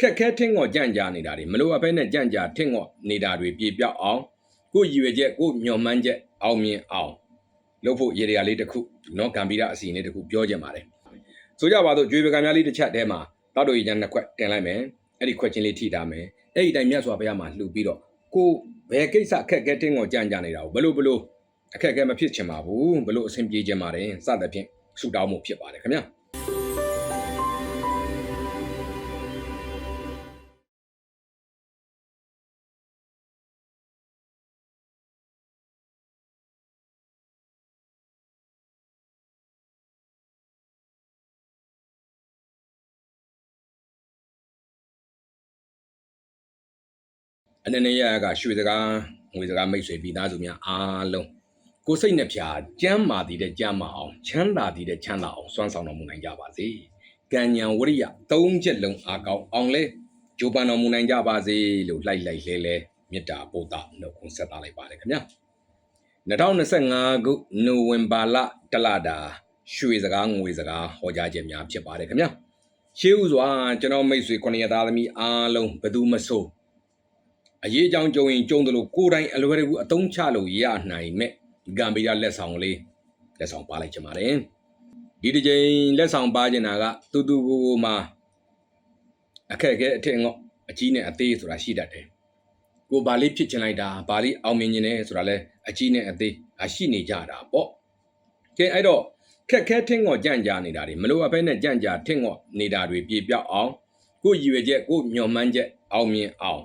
ခက်ခဲထင်းငေါ်ကြံ့ကြာနေတာတွေမလိုအပ်ဘဲနဲ့ကြံ့ကြာထင်းငေါ်နေတာတွေပြေပြောက်အောင်ကိုရည်ရွယ်ချက်ကိုညှော်မှန်းချက်အောင်မြင်အောင်လုပ်ဖို့ရေရာလေးတစ်ခုနော်ဂမ်ဘီရာအစီအစဉ်လေးတစ်ခုပြောချင်ပါတယ်ဆိုကြပါတော့ကြွေပကံများလေးတစ်ချက်တည်းမှာတောက်တော်ရည်ချမ်းနှစ်ခွက်တင်လိုက်မယ်အဲ့ဒီခွက်ချင်းလေးထိထားမယ်အဲ့ဒီတိုင်မြတ်စွာဘုရားမှာလှူပြီးတော့ကိုဘယ်ကိစ္စအခက်ခဲထင်းငေါ်ကြံ့ကြာနေတာကိုဘလို့ဘလို့အခက်အခဲမဖြစ်ချင်ပါဘူးဘလို့အဆင်ပြေချင်ပါတယ်စသဖြင့်ဆူတောင်းမှုဖြစ်ပါတယ်ခင်ဗျာ အနေနဲ့ရကရွှေစကားငွေစကားမိတ်ဆွေပြီးသားစုများအားလုံးကိုယ်စိတ်နှပြကြမ်းမာတည်တဲ့ကြမ်းမာအောင်ချမ်းသာတည်တဲ့ချမ်းသာအောင်စွမ်းဆောင်တော်မူနိုင်ကြပါစေ။ကံဉဏ်ဝရိယသုံးချက်လုံးအားကောင်းအောင်လဲဂျိုပန်တော်မူနိုင်ကြပါစေလို့လိုက်လိုက်လဲလဲမေတ္တာပို့တာနှုတ်ခွန်းဆက်သလိုက်ပါတယ်ခင်ဗျာ။2025ခုနိုဝင်ဘာလတလတာရွှေစကားငွေစကားဟောကြားခြင်းများဖြစ်ပါတယ်ခင်ဗျာ။ရှေးဥစွာကျွန်တော်မိတ်ဆွေခொနရသားသမီးအားလုံးဘယ်သူမဆို အရေးအကြောင်းကြုံရင်ကြုံတယ်လို့ကိုယ်တိုင်အလွယ်တကူအသုံးချလို့ရနိုင်မဲ့ဂမ်ဘီယာလက်ဆောင်လေးလက်ဆောင်ပါလိုက်ချင်ပါတယ်ဒီတစ်ချိန်လက်ဆောင်ပါချင်တာကတူတူကိုကိုမှာအခက်အခဲအထင်ငေါ့အကြီးနဲ့အသေးဆိုတာရှိတတ်တယ်ကိုဘာလေးဖြစ်ချင်လိုက်တာဘာလေးအောင်မြင်နေတယ်ဆိုတာလဲအကြီးနဲ့အသေးအရှိနေကြတာပေါ့ကဲအဲ့တော့ခက်ခဲထင်းငေါ့ကြံ့ကြာနေတာတွေမလိုအပ်ဘဲနဲ့ကြံ့ကြာထင်းငေါ့နေတာတွေပြေပြောက်အောင်ကိုရည်ရွယ်ချက်ကိုညှော်မှန်းချက်အောင်မြင်အောင်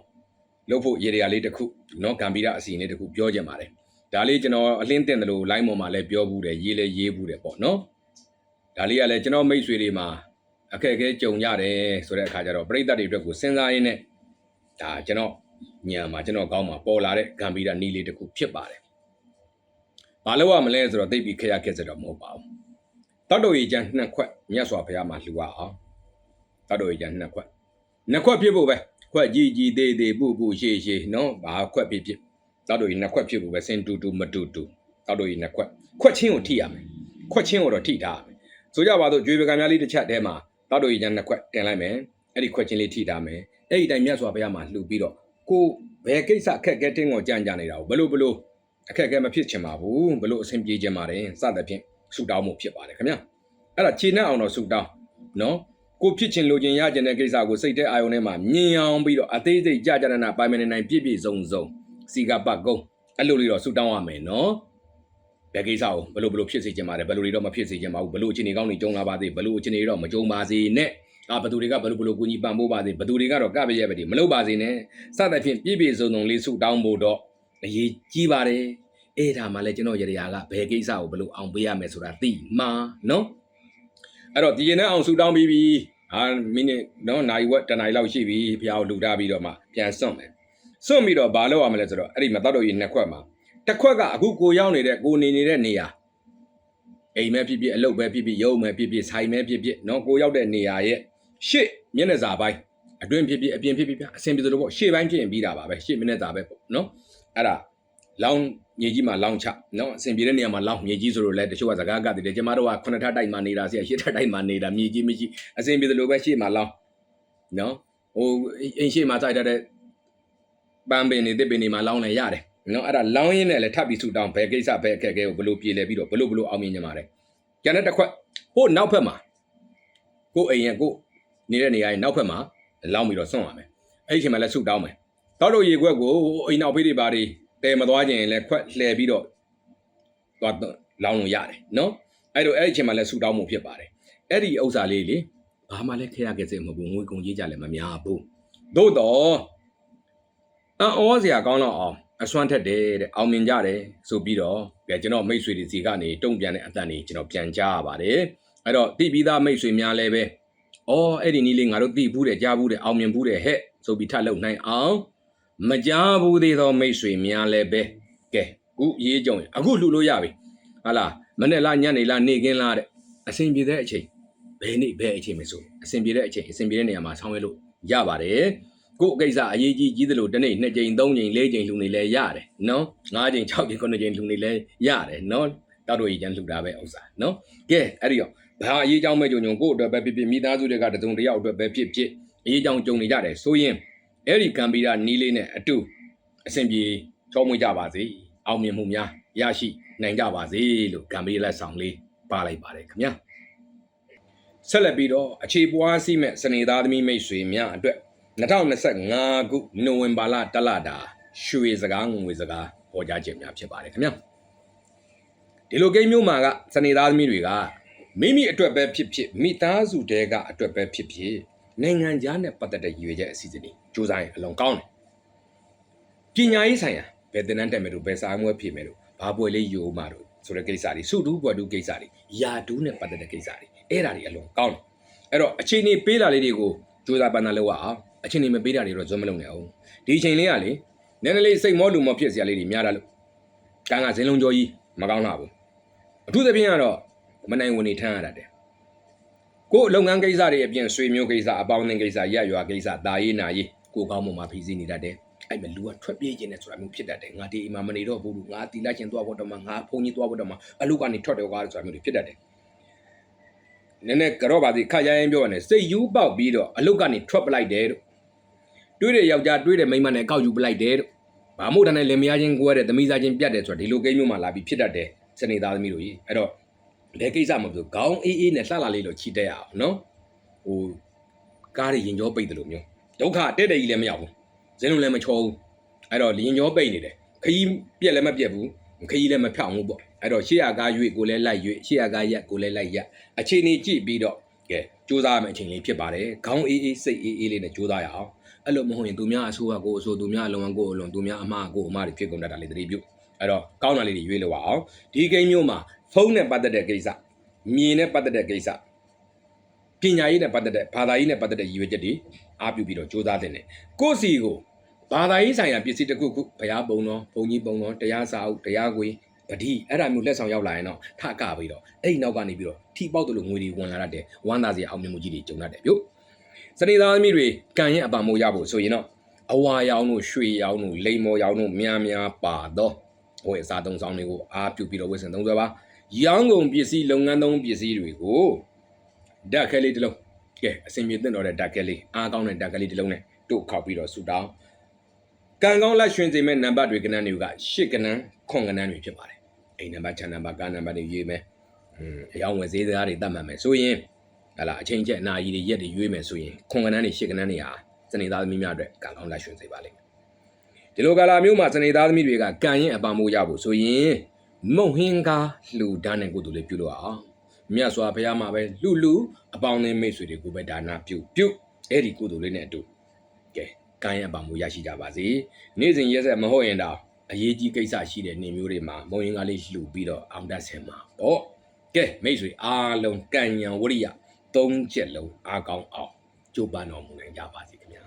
လုပ်ဖို့ရေရာလေးတစ်ခုနော်ဂမ်ဘီရာအစီအစဉ်လေးတစ်ခုပြောချင်ပါတယ်ဒါလေးကျွန်တော်အလင်းတင်တယ်လို့ line ပေါ်မှာလည်းပြောဘူးတယ်ရေးလည်းရေးဘူးတယ်ပေါ့နော်ဒါလေးကလည်းကျွန်တော်မိတ်ဆွေတွေမှာအခက်အခဲကြုံရတယ်ဆိုတဲ့အခါကျတော့ပြိဿတွေအတွက်ကိုစဉ်းစားရင်းနဲ့ဒါကျွန်တော်ညံမှာကျွန်တော်ကောင်းမှာပေါ်လာတဲ့ဂမ်ဘီရာနီးလေးတစ်ခုဖြစ်ပါတယ်ဘာလို့ရမလဲဆိုတော့သိပြီးခရခက်စတော့မဟုတ်ပါဘူးတောက်တော်ရီကျန်နှစ်ခွက်မြတ်စွာဘုရားမှာလှူရအောင်တောက်တော်ရီကျန်နှစ်ခွက်နှစ်ခွက်ဖြစ်ဖို့ပဲ ခွက်ကြီးကြီးသေးသေးပူပူရှေ့ရှေ့နော်ဘာခွက်ဖြစ်ဖြစ်တောက်တို့ကြီးနှစ်ခွက်ဖြစ်ဖို့ပဲစင်တူတူမတူတူတောက်တို့ကြီးနှစ်ခွက်ခွက်ချင်းကိုထိရမယ်ခွက်ချင်းကိုတော့ထိထားရမယ်ဆိုကြပါတော့ကြွေပကံများလေးတစ်ချက်တည်းမှာတောက်တို့ကြီးကျန်နှစ်ခွက်တင်လိုက်မယ်အဲ့ဒီခွက်ချင်းလေးထိထားမယ်အဲ့ဒီတိုင်မြတ်စွာဘုရားမှာလှူပြီးတော့ကိုဘယ်ကိစ္စအခက်အခဲတင်းကိုကြံ့ကြနေတာကိုဘလို့ဘလို့အခက်အခဲမဖြစ်ချင်ပါဘူးဘလို့အဆင်ပြေချင်ပါတယ်စသဖြင့်ဆူတောင်းမှုဖြစ်ပါတယ်ခင်ဗျအဲ့ဒါခြေနဲ့အောင်တော့ဆူတောင်းနော် ကိုဖြစ်ချင်လိုချင်ရချင်တဲ့ကိစ္စကိုစိတ်တဲ့အာယုံထဲမှာမြင်အောင်ပြီးတော့အသေးစိတ်ကြကြနနာပိုင်မနေနိုင်ပြည့်ပြည့်စုံစုံစီကပတ်ကုန်းအဲ့လိုလေးတော့ဆူတောင်းရမယ်နော်ဘယ်ကိစ္စကိုဘယ်လိုဘယ်လိုဖြစ်စေချင်ပါတယ်ဘယ်လိုတွေတော့မဖြစ်စေချင်ပါဘူးဘယ်လိုအခြေအနေကောင်းတွေကြုံလာပါသေးဘယ်လိုအခြေအနေတွေတော့မကြုံပါစေနဲ့အာဘယ်သူတွေကဘယ်လိုဘယ်လိုကူညီပံ့ပိုးပါစေဘယ်သူတွေကတော့ကပရဲ့ပဲဒီမလုပ်ပါစေနဲ့စသဖြင့်ပြည့်ပြည့်စုံစုံလေးဆူတောင်းဖို့တော့အရေးကြီးပါတယ်အဲ့ဒါမှလည်းကျွန်တော်ရရကဘယ်ကိစ္စကိုဘယ်လိုအောင်ပေးရမယ်ဆိုတာသိမှာနော်အဲ့တော့ဒီရင်နဲ့အောင်ဆူတောင်းပြီးပြီ ဟာမိနစ်နော်နိုင်ဝက်တနိုင်လောက်ရှိပြီဖျားကိုလူထားပြီးတော့မှပြန်စွန့်မယ်စွန့်ပြီးတော့ဘာလုပ်ရမလဲဆိုတော့အဲ့ဒီမတော်တော်ကြီးနှစ်ခွက်မှာတစ်ခွက်ကအခုကိုရောက်နေတဲ့ကိုနေနေတဲ့နေရာအိမ်မဲဖြစ်ဖြစ်အလုပ်ပဲဖြစ်ဖြစ်ရုံမဲဖြစ်ဖြစ်ဆိုင်မဲဖြစ်ဖြစ်နော်ကိုရောက်တဲ့နေရာရဲ့ရှေ့မျက်နှာစာပိုင်းအတွင်းဖြစ်ဖြစ်အပြင်ဖြစ်ဖြစ်ဗျအဆင်ပြေသလိုပေါ့ရှေ့ပိုင်းဖြစ်ရင်ပြီးတာပါပဲရှေ့မျက်နှာစာပဲပေါ့နော်အဲ့ဒါလောင်း မြေကြီးမှာလောင်းချနော်အဆင်ပြေတဲ့နေရာမှာလောင်းမြေကြီးဆိုတော့လဲတချို့ကစကားကတည်တယ်ကျမတို့ကခုနှစ်ထပ်တိုက်မှာနေတာဆရာရှစ်ထပ်တိုက်မှာနေတာမြေကြီးမရှိအဆင်ပြေသလိုပဲရှေ့မှာလောင်းနော်ဟိုအင်းရှေ့မှာစိုက်ထားတဲ့ပန်းပင်တွေတစ်ပင်တွေမှာလောင်းလဲရတယ်နော်အဲ့ဒါလောင်းရင်းနဲ့လည်းထပ်ပြီးဆူတောင်းဘယ်ကိစ္စဘယ်အခက်အခဲကိုဘလို့ပြေလဲပြီးတော့ဘလို့ဘလို့အောင်မြင်ကြမှာလဲကျန်တဲ့တစ်ခွက်ဟိုနောက်ဖက်မှာကိုယ်အိမ်ရဲ့ကိုယ်နေတဲ့နေရာရဲ့နောက်ဖက်မှာလောင်းပြီးတော့စွန့်ရမယ်အဲ့ဒီအချိန်မှာလည်းဆူတောင်းမယ်တောက်တော့ရေခွက်ကိုအိမ်နောက်ဖေးတွေပါတွေ တဲမသွားခြင်းလည်းခွက်လှည့်ပြီးတော့သွားလောင်းလို့ရတယ်နော်အဲ့တော့အဲ့ဒီအချိန်မှာလည်းဆူတောင်းမှုဖြစ်ပါတယ်အဲ့ဒီဥစ္စာလေးလေဘာမှလည်းခရခဲ့စေမဟုတ်ဘူးငွေကုန်ကြီးကြလည်းမများဘူးသို့တော့အံ့ဩစရာကောင်းတော့အောင်အစွမ်းထက်တယ်တဲ့အောင်မြင်ကြတယ်ဆိုပြီးတော့ကြကျွန်တော်မိတ်ဆွေတွေစီကနေတုံ့ပြန်တဲ့အတန်တွေကျွန်တော်ပြန်ကြားရပါတယ်အဲ့တော့တိပြီးသားမိတ်ဆွေများလည်းပဲအော်အဲ့ဒီနီးလေးငါတို့သိဘူးတယ်ကြားဘူးတယ်အောင်မြင်ဘူးတယ်ဟဲ့ဆိုပြီးထပ်လုပ်နိုင်အောင် မကြားဘူးသေးသောမိတ်ဆွေများလည်းပဲကဲခုရေးကြုံရင်အခုလှူလို့ရပြီဟာလားမနေ့လားညနေလားနေ့ခင်းလားတဲ့အဆင်ပြေတဲ့အချိန်ဘယ်နေ့ဘယ်အချိန်မဆိုအဆင်ပြေတဲ့အချိန်အဆင်ပြေတဲ့နေရာမှာဆောင်းရွက်လို့ရပါတယ်ကို့အကိစ္စအရေးကြီးကြီးသလိုတစ်နေ့နှစ်ကြိမ်သုံးကြိမ်လေးကြိမ်လှူနေလဲရတယ်နော်ငါးကြိမ်၆ကြိမ်ခုနှစ်ကြိမ်လှူနေလဲရတယ်နော်တောက်တို့ကြီးကျန်လှူတာပဲဥစ္စာနော်ကဲအဲ့ဒီတော့ဘာအရေးကြောင်းမဲ့ကြုံကြုံကို့အတွက်ပဲဖြစ်ဖြစ်မိသားစုတွေကတစုံတစ်ယောက်အတွက်ပဲဖြစ်ဖြစ်အရေးကြောင်ကြုံနေကြတယ်ဆိုရင် အဲ့ဒီကံပီရာနီးလေးနဲ့အတူအဆင်ပြေချောမွေ့ကြပါစေအောင်မြင်မှုများရရှိနိုင်ကြပါစေလို့ကံပီလက်ဆောင်လေးပါလိုက်ပါတယ်ခင်ဗျာဆက်လက်ပြီးတော့အခြေပွားစီမဲ့စနေသားသမီးမိတ်ဆွေများအတွက်2025ခုနိုဝင်ဘာလတလတာရွှေစကားငွေစကားဟောကြားခြင်းများဖြစ်ပါတယ်ခင်ဗျာဒီလိုကိန်းမျိုးမှာကစနေသားသမီးတွေကမိမိအတွက်ပဲဖြစ်ဖြစ်မိသားစုတဲကအတွက်ပဲဖြစ်ဖြစ် နိုင်ငံခြားနဲ့ပတ်သက်တဲ့ရည်ရွယ်ချက်အစီအစဉ်တွေစူးစမ်းရင်အလွန်ကောင်းတယ်ပညာရေးဆိုင်ရာဘယ်သင်တန်းတက်မယ်လို့ဘယ်စာမွေးဖြစ်မယ်လို့ဘာပွဲလေးယူမှာတို့ဆိုတဲ့ကိစ္စတွေစုတူးပွဲတူးကိစ္စတွေယာတူးနဲ့ပတ်သက်တဲ့ကိစ္စတွေအဲ့ဒါတွေအလွန်ကောင်းတယ်အဲ့တော့အခြေအနေပေးတာလေးတွေကိုစူးစမ်းပန်းသားလုပ်ရအောင်အခြေအနေမပေးတာတွေတော့ဇွတ်မလုပ်နဲ့အောင်ဒီအချိန်လေးကလေနည်းနည်းလေးစိတ်မောလူမောဖြစ်စရာလေးတွေများတာလို့ကံကဇင်းလုံးကြောကြီးမကောင်းတာဘူးအထူးသဖြင့်ကတော့မနိုင်ဝင်နေထမ်းရတာတဲ့ ကိုယ်လုပ်ငန်းကိစ္စတွေအပြင်ဆွေမျိုးကိစ္စအပေါင်းအသင်းကိစ္စရက်ရွာကိစ္စဒါရေးနာရေးကိုယ်ကောင်းမှုမှာဖိစီးနေတတ်တယ်အဲ့မဲ့လူကထွက်ပြေးခြင်းနဲ့ဆိုတာမျိုးဖြစ်တတ်တယ်ငါဒီအိမ်မှာမနေတော့ဘူးလို့ငါတီလိုက်ခြင်းသွားဖို့တော့မှငါဖုန်ကြီးသွားဖို့တော့မှအလုကနေထွက်တယ်ကွာဆိုတာမျိုးတွေဖြစ်တတ်တယ်နည်းနည်းကြော့ပါသေးခက်ရိုင်းရိုင်းပြောရတယ်စိတ်ယူပေါက်ပြီးတော့အလုကနေထွက်ပလိုက်တယ်တို့တွေးတဲ့ယောက်ျားတွေးတဲ့မိန်းမနဲ့ကောက်ယူပလိုက်တယ်တို့ဘာမို့တန်းနဲ့လင်မယားချင်းကိုရတဲ့သမီးသားချင်းပြတ်တယ်ဆိုတာဒီလိုကိန်းမျိုးမှလာပြီးဖြစ်တတ်တယ်စနေသားသမီးတို့ကြီးအဲ့တော့ လက်ကိစ္စမပြောခေါင်းအေးအေးနဲ့လှလှလေးလို့ချီတက်ရအောင်နော်ဟိုကားတွေရင်ကြောပိတ်တယ်လို့မျိုးဒုက္ခတဲ့တဲ့ကြီးလည်းမရောက်ဘူးဇင်းလုံးလည်းမချောဘူးအဲ့တော့လင်ကြောပိတ်နေတယ်ခရီးပြက်လည်းမပြက်ဘူးခရီးလည်းမဖြောင်းဘူးပေါ့အဲ့တော့ရှေ့ရကားရွေ့ကိုလည်းလိုက်ရွေ့ရှေ့ရကားရက်ကိုလည်းလိုက်ရက်အခြေအနေကြည့်ပြီးတော့ကဲစူးစမ်းရမယ့်အချိန်လေးဖြစ်ပါတယ်ခေါင်းအေးအေးစိတ်အေးအေးလေးနဲ့စူးစမ်းရအောင်အဲ့လိုမဟုတ်ရင်သူများအဆိုးကကိုအဆိုးသူများအလုံးကကိုအလုံးသူများအမှားကိုအမှားတွေဖြစ်ကုန်တတ်တာလေးသတိပြု အဲ့တော့ကောင်းတာလေးတွေရွေးလို့ပါအောင်ဒီကိန်းမျိုးမှာဖုန်းနဲ့ပတ်သက်တဲ့ကိစ္စမြင်နဲ့ပတ်သက်တဲ့ကိစ္စပညာရေးနဲ့ပတ်သက်တဲ့ဘာသာရေးနဲ့ပတ်သက်တဲ့ရည်ရွယ်ချက်တွေအားပြုပြီးတော့စူးစမ်းတင်တယ်ကိုယ့်စီကိုဘာသာရေးဆိုင်ရာပစ္စည်းတစ်ခုခုဘုရားပုံတော်ဘုံကြီးပုံတော်တရားစာအုပ်တရားခွေပတိအဲ့ဒါမျိုးလက်ဆောင်ရောက်လာရင်တော့ထကပြီးတော့အဲ့ဒီနောက်ကနေပြီးတော့ထိပေါက်တယ်လို့ငွေတွေဝင်လာတတ်တယ်ဝမ်းသာစရာအောင်မြင်မှုကြီးတွေကြုံတတ်တယ်ပြုတ်စနေသားသမီးတွေကံရဲ့အပံမိုးရဖို့ဆိုရင်တော့အဝါရောင်တို့ရွှေရောင်တို့လိမ္မော်ရောင်တို့များများပါတော့ ဟိုအစားသုံးဆောင်တွေကိုအားပြုပြီးတော့ဝယ်ဆင်သုံးစွဲပါရောင်းကုန်ပစ္စည်းလုပ်ငန်းသုံးပစ္စည်းတွေကိုဓာတ်ခဲလေးတစ်လုံးကဲအစင်မြေတင့်တော်တဲ့ဓာတ်ခဲလေးအားကောင်းတဲ့ဓာတ်ခဲလေးတစ်လုံးနဲ့တို့ခောက်ပြီးတော့ဆူတောင်းကံကောင်းလက်ရွှင်စေမဲ့နံပါတ်တွေကဏ္ဍတွေကရှစ်ကဏ္ဍခွန်ကဏ္ဍတွေဖြစ်ပါတယ်အိမ်နံပါတ်ခြံနံပါတ်ကားနံပါတ်တွေရေးမယ်อืมအယောင်ဝယ်ဈေးသားတွေတတ်မှတ်မယ်ဆိုရင်ဟလာအချိန်ကျက်အနာကြီးတွေရက်တွေရွေးမယ်ဆိုရင်ခွန်ကဏ္ဍတွေရှစ်ကဏ္ဍတွေဟာစနေသားသမီးများအတွက်ကံကောင်းလက်ရွှင်စေပါလိမ့်မယ် ဒီလိုကာလာမျိုးမှာစနေသားသမီးတွေကကံရင်အပံမိုးရဖို့ဆိုရင်မုံဟင်းကားလှူဒါန်းတဲ့ကုသိုလ်လေးပြုလို့အောင်မြတ်စွာဘုရားမှာပဲလှူလှူအပေါင်းအသင်းမိတ်ဆွေတွေကိုပဲဒါနာပြုပြုအဲ့ဒီကုသိုလ်လေးနဲ့အတူကဲကံရင်အပံမိုးရရှိကြပါစေနေ့စဉ်ရက်ဆက်မဟုတ်ရင်တော့အရေးကြီးကိစ္စရှိတဲ့နေမျိုးတွေမှာမုံရင်ကားလေးလှူပြီးတော့အောင်တတ်ဆင်မှာပေါ့ကဲမိတ်ဆွေအားလုံးကံဉဏ်ဝရိယသုံးချက်လုံးအားကောင်းအောင်ကြိုးပမ်းတော်မူနိုင်ကြပါစေခင်ဗျာ